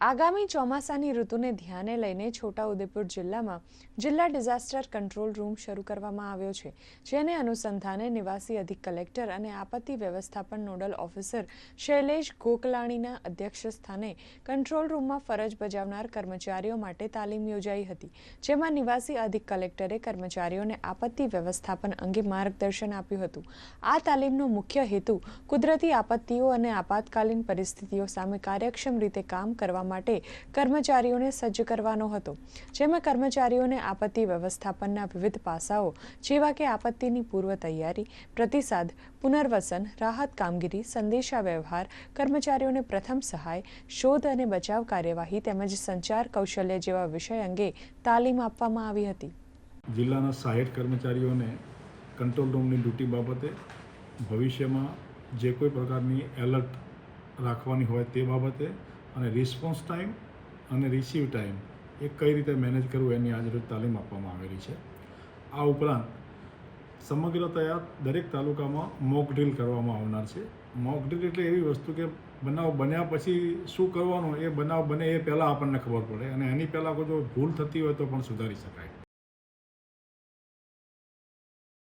આગામી ચોમાસાની ઋતુને ધ્યાને લઈને છોટાઉદેપુર જિલ્લામાં જિલ્લા ડિઝાસ્ટર કંટ્રોલ રૂમ શરૂ કરવામાં આવ્યો છે, જેને અનુસંધાને નિવાસી અધિક કલેક્ટર અને આપત્તિ વ્યવસ્થાપન નોડલ ઓફિસર શૈલેષ ગોકલાણીના અધ્યક્ષ સ્થાને કંટ્રોલ રૂમમાં ફરજ બજાવનાર કર્મચારીઓ માટે તાલીમ યોજાઈ હતી, જેમાં નિવાસી અધિક કલેક્ટરે કર્મચારીઓને આપત્તિ વ્યવસ્થાપન અંગે માર્ગદર્શન આપ્યું હતું. આ તાલીમનો મુખ્ય હેતુ કુદરતી આપત્તિઓ અને આપાતકાલીન પરિસ્થિતિઓ સામે કાર્યક્ષમ રીતે કામ કરવા માટે કર્મચારીઓને સજ્જ કરવાનો હતો, જેમાં કર્મચારીઓને આપત્તિ વ્યવસ્થાપનના વિવિધ પાસાઓ, જેવા કે આપત્તિની પૂર્વ તૈયારી, પ્રતિસાદ, પુનર્વસન, રાહત કામગીરી સંદેશા વ્યવહાર કર્મચારીઓને પ્રથમ સહાય, શોધ અને બચાવ કાર્યવાહી તેમજ સંચાર કૌશલ્ય જેવા વિષય અંગે તાલીમ આપવામાં આવી હતી. જિલ્લાના સાહીઠ કર્મચારીઓને કંટ્રોલ રૂમની ડ્યુટી બાબતે ભવિષ્યમાં જે કોઈ પ્રકારની એલર્ટ રાખવાની હોય તે બાબતે અને રિસ્પોન્સ ટાઈમ અને રિસીવ ટાઈમ એ કઈ રીતે મેનેજ કરવું એની આજરોજ તાલીમ આપવામાં આવેલી છે. આ ઉપરાંત સમગ્રતયા દરેક તાલુકામાં મોક ડ્રીલ કરવામાં આવનાર છે. મોક ડ્રીલ એટલે એવી વસ્તુ કે બનાવ બન્યા પછી શું કરવાનું, એ બનાવ બને એ પહેલાં આપણને ખબર પડે અને એની પહેલાં કોઈ જો ભૂલ થતી હોય તો પણ સુધારી શકાય.